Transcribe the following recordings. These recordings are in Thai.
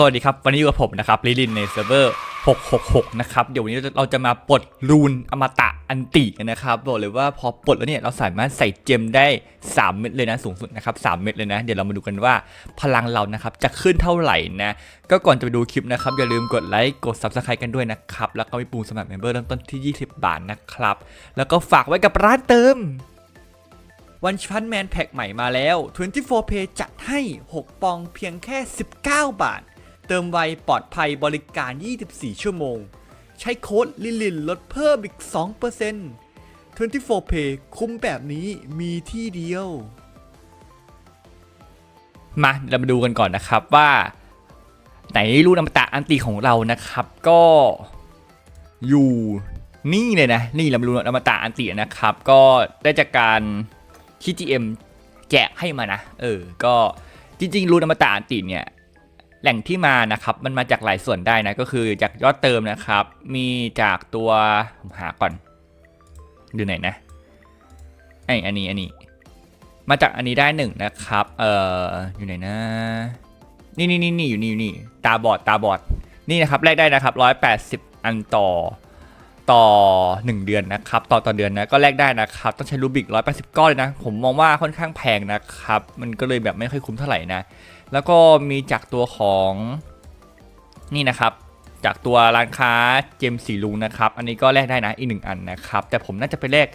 สวัสดีครับ วันนี้อยู่กับผมนะครับลิลินในเซิร์ฟเวอร์ 666 นะครับ เดี๋ยววันนี้เราจะมาปลดรูนอมตะอันติกันนะครับ บอกเลยว่าพอปลดแล้วเนี่ยเราสามารถใส่เจมได้ 3 เม็ดเลยนะสูงสุดนะครับ 3 เม็ดเลยนะ เดี๋ยวเรามาดูกันว่าพลังเรานะครับจะขึ้นเท่าไหร่นะ ก็ก่อนจะไปดูคลิปนะครับ อย่าลืมกดไลค์กด Subscribe กันด้วยนะครับ แล้วก็มีปุ่มสมัครเมมเบอร์เริ่มต้นที่ 20 บาทนะครับ แล้วก็ฝากไว้กับร้านเติมวันชันแมนแพ็กใหม่มาแล้ว 24 Pay จัดให้ 6 ปองเพียงแค่ 19 บาท เติมไวปลอดภัยบริการ 24 ชั่วโมง ใช้โค้ดลิลินลดเพิ่มอีก 2% 24 Pay คุ้มแบบนี้มีที่เดียว มาเรามาดูกันก่อนนะครับว่า ไหนรูนอมตะอันตีของเรานะครับ ก็อยู่นี่เลยนะ นี่เรามาดูอมตะอันตีนะครับ ก็ได้จากการที่ GM แจกให้มานะ เออ ก็จริงๆรูนอมตะอันติเนี่ย แหล่งที่มานะครับมันมาจากหลายส่วนได้นะก็คือจากยอดเติมนะครับ มีจากตัวผมหาก่อนดูไหนนะไออันนี้อันนี้ มาจากอันนี้ได้หนึ่งนะครับเอ่ออยู่ไหนนะ นี่นี่นี่นี่อยู่นี่อยู่นี่ตาบอดตาบอดนี่นะครับแลกได้นะครับร้อยแปดสิบอันต่อต่อ 1 เดือนนะครับต่อต่อเดือนนะก็แลกได้นะครับ ต้องใช้รูบิก180ก้อนเลยนะ ผมมองว่าค่อนข้างแพงนะครับ มันก็เลยแบบไม่ค่อยคุ้มเท่าไหร่นะ แล้วก็มีจากตัวของนี่นะครับ จากตัวร้านค้าเจมสีลุงนะครับ อันนี้ก็แลกได้นะอีกหนึ่งอันนะครับ แต่ผมน่าจะไปแลก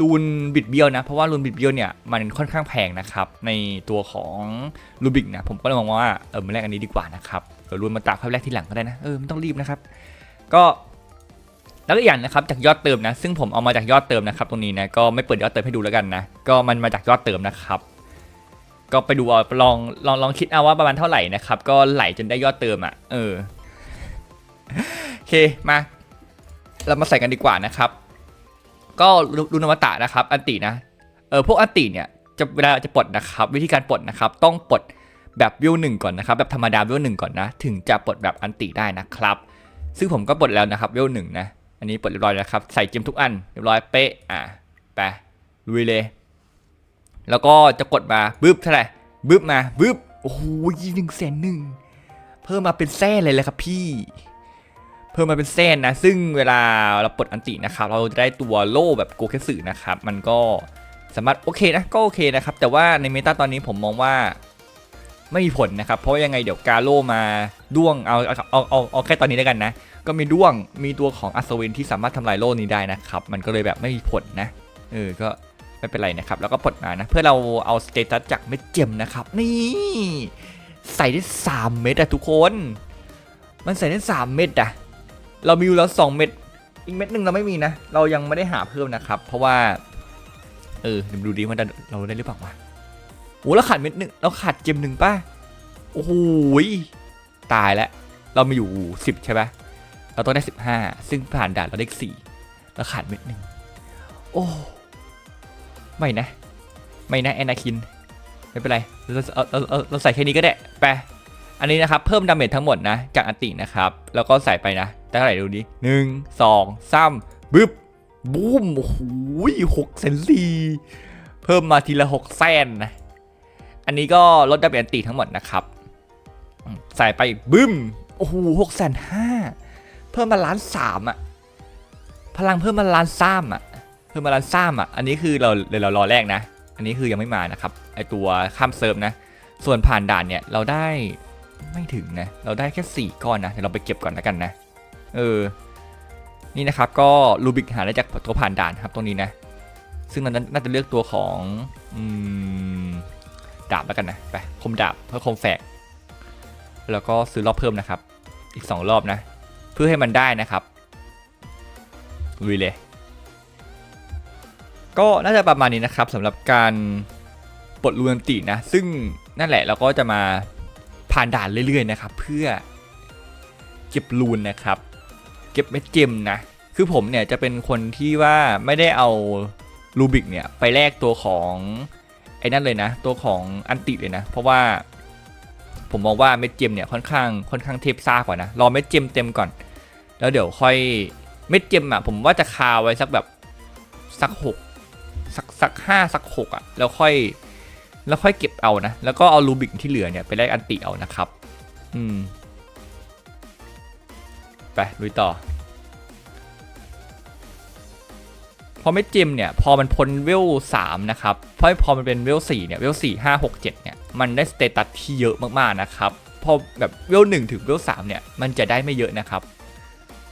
รูนบิดเบี้ยวนะ เพราะว่ารูนบิดเบี้ยวเนี่ยมันค่อนข้างแพงนะครับ ในตัวของรูบิกนะผมก็เลยมองว่าเออมาแลกอันนี้ดีกว่านะครับเดี๋ยวรูนมาตากค่อยแลกทีหลังก็ได้นะเออไม่ต้องรีบนะครับ ก็แล้วก็อีกอย่างนะครับจากยอดเติมนะ ซึ่งผมเอามาจากยอดเติมนะครับตรงนี้นะก็ไม่เปิดยอดเติมให้ดูแล้วกันนะ ก็มันมาจากยอดเติมนะครับ ก็ไปดูเอาลองลองลองคิดเอาว่าประมาณเท่าไหร่นะครับ ก็ไหลจนได้ยอดเติมอะ เออโอเคมา เรามาใส่กันดีกว่านะครับ ก็รูนอมตะนะครับ อันตินะเออพวกอันติเนี่ยจะเวลาจะปลดนะครับ วิธีการปลดนะครับ ต้องปลดแบบวิวหนึ่งก่อนนะครับ แบบธรรมดาวิวหนึ่งก่อนนะ ถึงจะปลดแบบอันติได้นะครับ ซึ่งผมก็ปลดแล้วนะครับวิวหนึ่งนะอันนี้ปลดเรียบร้อยแล้วครับใส่เจมทุกอันเรียบร้อยเป๊ะอะไปลุยเลย แล้วก็จะกดมาบึ๊บเท่าไหร่บึ๊บมาบึ๊บโอ้โหหนึ่งแสนหนึ่งเพิ่มมาเป็นแส้เลยเลยครับพี่ เพิ่มมาเป็นแสนนะ ซึ่งเวลาเราปลดอันตินะครับ เราจะได้ตัวโล่แบบโกเคสึนะครับ มันก็สามารถโอเคนะก็โอเคนะครับ แต่ว่าในเมตาตอนนี้ผมมองว่าไม่มีผลนะครับ เพราะยังไงเดี๋ยวกาโลมาด้วงเอาเอาเอาเอาเอาแค่ตอนนี้แล้วกันนะ ก็มีด้วงมีตัวของอัศวินที่สามารถทำลายโล่นี้ได้นะครับ มันก็เลยแบบไม่มีผลนะเออก็ ไม่เป็นไรนะครับ แล้วก็ปลดมานะ เพื่อเราเอาสเตตัสจากเม็ดเจมนะครับ นี่ใส่ได้ 3 เม็ดอะทุกคน มันใส่ได้ 3 เม็ดอะเรามีอยู่แล้ว 2 เม็ดอีกเม็ดหนึ่งเราไม่มีนะ เรายังไม่ได้หาเพิ่มนะครับ เพราะว่า เออดูดีมันเราได้หรือเปล่าวะโอ้เราขาดเม็ดหนึ่งเราขาดเจมหนึ่งป่ะโอ้โหยตายแล้ว เรามีอยู่ 10 ใช่ปะเราต้องได้ 15 ซึ่งผ่านด่านเราได้4เราขาดเม็ดหนึ่งโอ้ ไม่นะ ไม่นะแอนาคิน ไม่เป็นไร เราเราเราเราใส่แค่นี้ก็ได้ไปอันนี้นะครับ เพิ่มดาเมจทั้งหมดนะ จากอันตินะครับ แล้วก็ใส่ไปนะได้เท่าไหร่ดูดิหนึ่งสองสามบึ๊บบูมโอ้โหหกเซนซีเพิ่มมาทีละหกแสนนะ อันนี้ก็ลดดาเมจอันติทั้งหมดนะครับ ใส่ไปบึ้มโอ้โหหกแสนห้าเพิ่มมาล้านสามอะพลังเพิ่มมาล้านสามอะ เพิ่มมาลันซ่ามอะ อันนี้คือเราเดี๋ยวเรารอแรกนะ อันนี้คือยังไม่มานะครับ ไอตัวข้ามเซิร์ฟนะ ส่วนผ่านด่านเนี่ยเราได้ไม่ถึงนะ เราได้แค่ 4 ก้อนนะ เดี๋ยวเราไปเก็บก่อนแล้วกันนะ เออ นี่นะครับก็รูบิกหาได้จากตัวผ่านด่านครับตรงนี้นะ ซึ่งเราน่าจะเลือกตัวของอืมดาบแล้วกันนะ ไป คมดาบเพื่อคมแฝก แล้วก็ซื้อรอบเพิ่มนะครับ อีก 2 รอบนะ เพื่อให้มันได้นะครับลุยเลย ก็น่าจะประมาณนี้นะครับสำหรับการปลดลูนตินะ ซึ่งนั่นแหละเราก็จะมาผ่านด่านเรื่อยๆนะครับ เพื่อเก็บลูนนะครับ เก็บเม็ดเจมนะ คือผมเนี่ยจะเป็นคนที่ว่าไม่ได้เอาลูบิกเนี่ยไปแลกตัวของไอ้นั่นเลยนะ ตัวของอันติเลยนะ เพราะว่าผมมองว่าเม็ดเจมเนี่ยค่อนข้างค่อนข้างเทพซ่ากว่านะรอเม็ดเจมเต็มก่อน แล้วเดี๋ยวค่อยเม็ดเจมอะผมว่าจะคาไว้สักแบบสักหก สักห้าสักหกอะ แล้วค่อย แล้วค่อยเก็บเอานะ แล้วก็เอารูบิกที่เหลือเนี่ยไปแลกอันติเอานะครับ อืม ไปลุยต่อ พอเม็ดเจมเนี่ย พอมันพ้นเวลสามนะครับ เพราะพอมันเป็นเวลสี่เนี่ย เวลสี่ห้าหกเจ็ดเนี่ย มันได้สเตตัสที่เยอะมากๆนะครับ พอแบบเวลหนึ่งถึงเวลสามเนี่ย มันจะได้ไม่เยอะนะครับ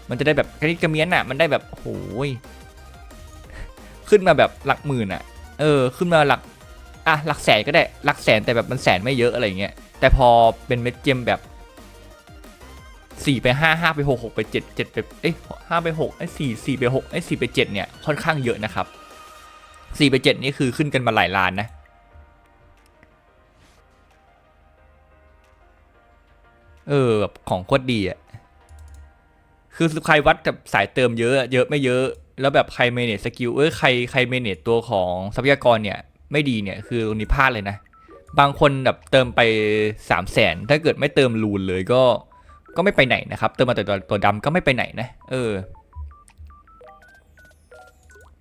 มันจะได้แบบกระนิดกระเมียนอะ มันได้แบบโอ้ย ขึ้นมาแบบหลักหมื่นอะ เออ ขึ้นมาหลัก อะ หลักแสนก็ได้ หลักแสนแต่แบบมันแสนไม่เยอะอะไรเงี้ย แต่พอเป็นเม็ดเจมแบบสี่ไปห้าห้าไปหกหกไปเจ็ดเจ็ดไป เอ้ยห้าไปหกไอ้สี่สี่ไปหกไอ้สี่ไปเจ็ดเนี่ย ค่อนข้างเยอะนะครับสี่ไปเจ็ดนี่คือขึ้นกันมาหลายล้านนะเออแบบของโคตรดีอะ คือใครวัดกับสายเติมเยอะ เยอะไม่เยอะ แล้วแบบใครเมเนจสกิลเอ้ยใครใครเมเนจตัวของทรัพยากรเนี่ยไม่ดีเนี่ยคือตรงนี้พลาดเลยนะ บางคนแบบเติมไปสามแสนถ้าเกิดไม่เติมรูนเลยก็ก็ไม่ไปไหนนะครับ เติมมาแต่ตัวตัวดำก็ไม่ไปไหนนะ เออ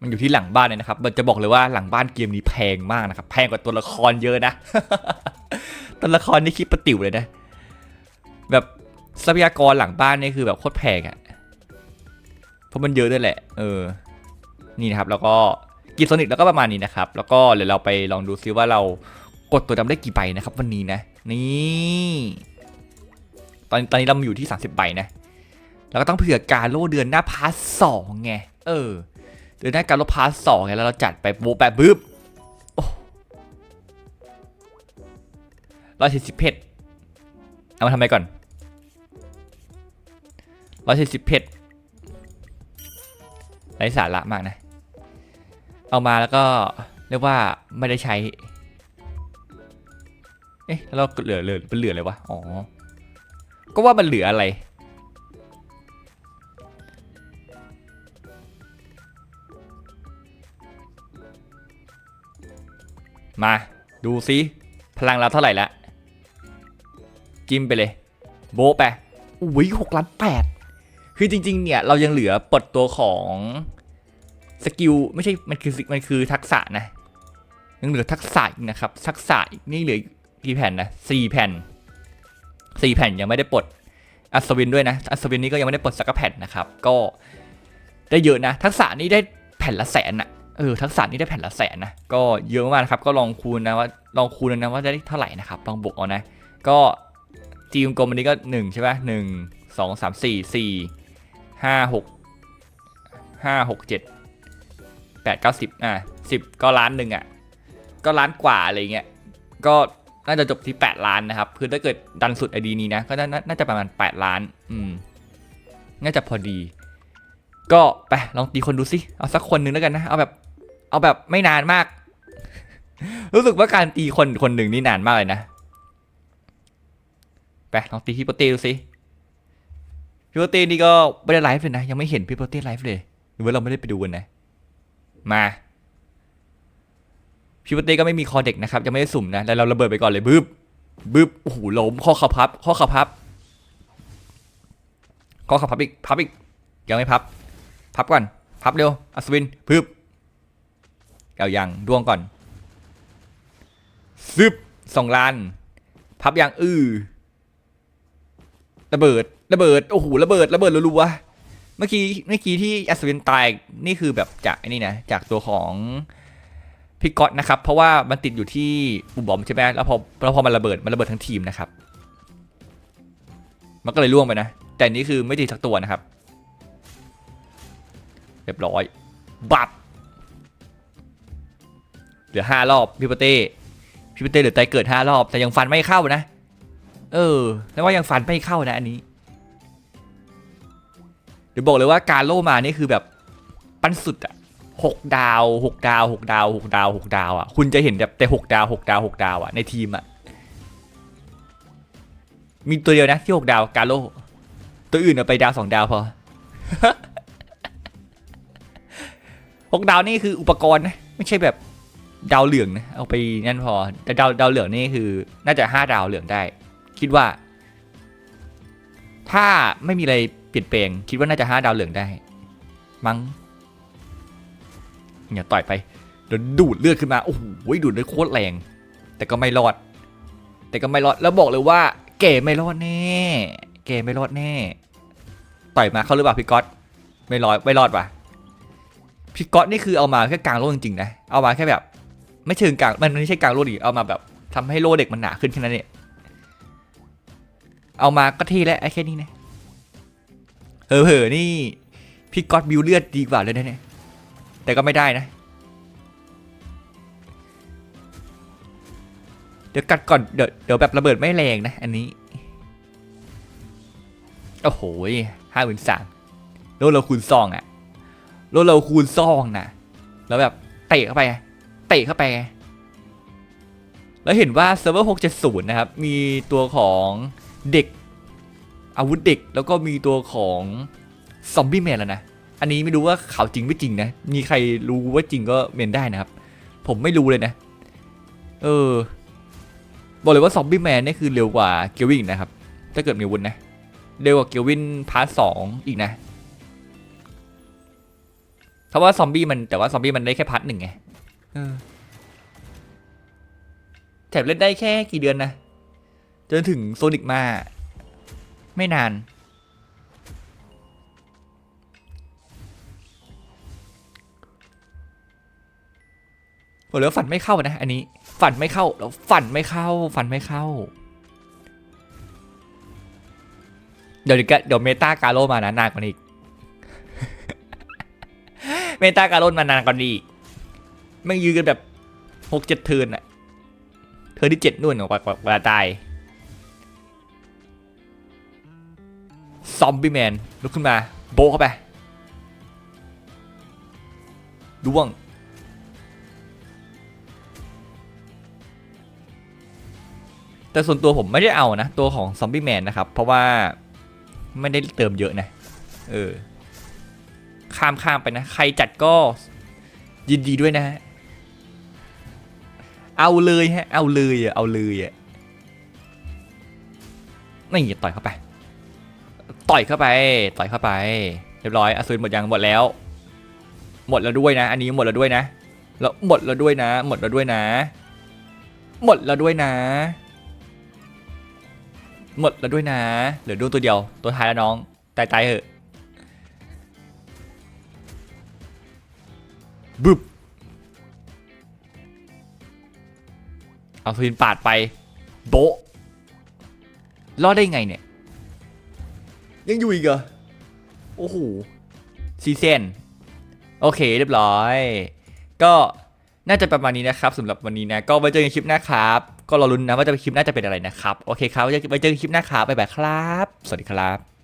มันอยู่ที่หลังบ้านเลยนะครับ มันจะบอกเลยว่าหลังบ้านเกมนี้แพงมากนะครับ แพงกว่าตัวละครเยอะนะ ตัวละครนี่คิดประติ๋วเลยนะ แบบทรัพยากรหลังบ้านนี่คือแบบโคตรแพงอะ่ะ เพราะมันเยอะด้วยแหละ เออ นี่นะครับ แล้วก็กิฟโซนิกแล้วก็ประมาณนี้นะครับ แล้วก็เดี๋ยวเราไปลองดูซิว่าเรากดตัวดำได้กี่ใบนะครับ วันนี้นะ นี่ ตอนตอนนี้เราอยู่ที่ 30ใบนะ แล้วก็ต้องเผื่อการโล่เดือนหน้าพาร์ทสองไง เออ เดือนหน้าการโลพาร์ทสองไงแล้วเราจัดไปโบะแบบบึ้บร้อยสี่สิบเพชรเอามาทำไมก่อนร้อยสี่สิบเพชร ไร้สาระมากนะ เอามาแล้วก็เรียกว่าไม่ได้ใช้ เอ๊ะแล้วเราเหลือเหลือเป็นเหลืออะไรวะ อ๋อ ก็ว่ามันเหลืออะไร มาดูซิ พลังเราเท่าไหร่ละ จิ้มไปเลย โบไปอุ้ยหกล้านแปด คือจริง ๆ เนี่ย เรายังเหลือปลดตัวของสกิลไม่ใช่มันคือมันคือทักษะนะยังเหลือทักษะอีกนะครับ ทักษะอีกนี่เหลือกี่แผ่นนะสี่แผ่นสี่แผ่นยังไม่ได้ปลดอัศวินด้วยนะอัศวินนี้ก็ยังไม่ได้ปลดสักแผ่นนะครับ ก็ได้เยอะนะ ทักษะนี้ได้แผ่นละแสนอะเออทักษะนี้ได้แผ่นละแสนนะก็เยอะมากนะครับก็ลองคูณนะว่าลองคูณนะว่าจะได้เท่าไหร่นะครับลองบวกเอานะ ก็จีมกลมอันนี้ก็หนึ่งใช่ปะหนึ่งสองสามสี่สี่ ห้าหกห้าหกเจ็ดแปดเก้าสิบอะสิบก็ล้านหนึ่งอะ ก็ล้านกว่าอะไรเงี้ย ก็น่าจะจบที่8ล้านนะครับ คือถ้าเกิดดันสุดไอดีนี้นะ ก็น่าจะประมาณ8ล้าน อืม น่าจะพอดี ก็ไปลองตีคนดูสิ เอาสักคนหนึ่งแล้วกันนะ เอาแบบ เอาแบบไม่นานมาก รู้สึกว่าการตีคนคนหนึ่งนี่นานมากเลยนะ ไปลองตีพี่โปเตดูสิ พี่โปเต้นี่ก็ไม่ได้ไลฟ์เลยนะ ยังไม่เห็นพี่โปเต้ไลฟ์เลยหรือว่าเราไม่ได้ไปดูกันนะ มาพี่ปเต้ก็ไม่มีคอเด็กนะครับยังไม่ได้สุ่มนะแล้วเราระเบิดไปก่อนเลยบึ้บบึ้บโอ้โหล้มข้อขับพับ ข้อขับพับข้อขับพับอีกพับอีกยังไม่พับ พับก่อน พับเร็วอัศวินพึบเอายังดวงก่อนซึบสองล้าน พับยังอื้อระเบิด ระเบิดโอ้โหระเบิดระเบิดรัวๆเมื่อกี้เมื่อกี้ที่อัศวินตายนี่คือแบบจากไอ้นี่นะจากตัวของพี่ก๊อตนะครับเพราะว่ามันติดอยู่ที่ปุ่มบอมใช่ไหมแล้วพอแล้วพอมันระเบิดมันระเบิดทั้งทีมนะครับ มันก็เลยล่วงไปนะ แต่นี่คือไม่ติดสักตัวนะครับเรียบร้อยบับเหลือห้ารอบพี่ปเต้พี่ปเต้เหลือใจเกิดห้ารอบแต่ยังฟันไม่เข้านะ เออแล้วว่ายังฟันไม่เข้านะอันนี้ ดี๋ยวบอกเลยว่าการโลมานี่คือแบบปั้นสุดอะหกดาวหกดาวหกดาวหกดาวหกดาวอะคุณจะเห็นแบบแต่หกดาวหกดาวหกดาวอะในทีมอะมีตัวเดียวนะที่หกดาวการโลตัวอื่นเอาไปดาวสองดาวพอหกดาวนี่คืออุปกรณ์นะไม่ใช่แบบดาวเหลืองนะเอาไปนั่นพอแต่ดาวดาวเหลืองนี่คือ น่าจะห้าดาวเหลืองได้ คิดว่า ถ้าไม่มีอะไร เปลี่ยนแปลงคิดว่าน่าจะห้าดาวเหลืองได้ มั้งอย่าต่อยไปเดี๋ยวดูดเลือดขึ้นมาโอ้โหดูดเลือดโคตรแรง แต่ก็ไม่รอด แต่ก็ไม่รอดแล้วบอกเลยว่า เก๋ไม่รอดแน่ เก๋ไม่รอดแน่ ต่อยมาเขาหรือเปล่าพี่ก๊อตไม่รอดไม่รอดว่ะพี่ก๊อตนี่คือเอามาแค่กลางโลกจริงๆนะเอามาแค่แบบ ไม่เชิงกลางมันไม่ใช่กลางโลกดิเอามาแบบทำให้โลเด็กมันหนาขึ้นแค่นั้นเองเอามาก็ที่แล้วไอ้แค่นี้นะ เผลอๆนี่ พี่ก๊อตบิวเลือดดีกว่าเลยนะเนี่ยแต่ก็ไม่ได้นะ เดี๋ยวกัดก่อนเดี๋ยวเดี๋ยวแบบระเบิดไม่แรงนะ อันนี้ โอ้โหห้าหมื่นสามโลเราคูณซองอะโลเราคูณซองนะแล้วแบบเตะเข้าไปเตะเข้าไป แล้วเห็นว่าเซิร์ฟเวอร์670 นะครับ มีตัวของเด็ก อาวุธเด็กแล้วก็มีตัวของซอมบี้แมนแล้วนะ อันนี้ไม่รู้ว่าข่าวจริงไม่จริงนะ มีใครรู้ว่าจริงก็เมนได้นะครับ ผมไม่รู้เลยนะ เออ บอกเลยว่าซอมบี้แมนนี่คือเร็วกว่าเกลวินนะครับ ถ้าเกิดมีวุธนะ เร็วกว่าเกลวินพาร์ทสองอีกนะเพราะว่าซอมบี้มันแต่ว่าซอมบี้มันได้แค่พาร์ทหนึ่งไงแถบเล่นได้แค่กี่เดือนนะ จนถึงโซนิกมา ไม่นานบอกเลยว่าฝันไม่เข้านะ อันนี้ ฝันไม่เข้า แล้วฝันไม่เข้า ฝันไม่เข้า เดี๋ยวเดี๋ยวเดี๋ยวเมตาการโลมานะนานกว่านี้อีก เมตาการโลมานานกว่านี้อีกไม่งยืนกันแบบหกเจ็ดเทินอะเทินที่เจ็ดนู่นกว่ากว่าตาย ซอมบี้แมนลุกขึ้นมา โบเข้าไปด้วง แต่ส่วนตัวผมไม่ได้เอานะ ตัวของซอมบี้แมนนะครับ เพราะว่าไม่ได้เติมเยอะนะ เออ ข้ามข้ามไปนะ ใครจัดก็ยินดีด้วยนะฮะ เอาเลยฮะ เอาเลยอะ เอาเลยอะ นี่ต่อยเข้าไป ต่อยเข้าไป ต่อยเข้าไปเรียบร้อยอสูรหมดยังหมดแล้ว หมดแล้วด้วยนะ อันนี้หมดแล้วด้วยนะแล้วหมดแล้วด้วยนะ หมดแล้วด้วยนะ หมดแล้วด้วยนะ หมดแล้วด้วยนะเหลือดวงตัวเดียวตัวท้ายแล้วน้องตายตายเหอะบึบเอาสวินปาดไป โบรอดได้ไงเนี่ย ยังอยู่อีกเหรอ โอ้โหซีเซนโอเคเรียบร้อย ก็น่าจะประมาณนี้นะครับสำหรับวันนี้นะก็ไว้เจอกันคลิปหน้าครับ ก็รอรุ้นนะว่าจะเป็นคลิปหน้าจะเป็นอะไรนะครับ โอเคครับไว้เจอไว้เจอกันคลิปหน้าครับบ๊ายบายครับ สวัสดีครับ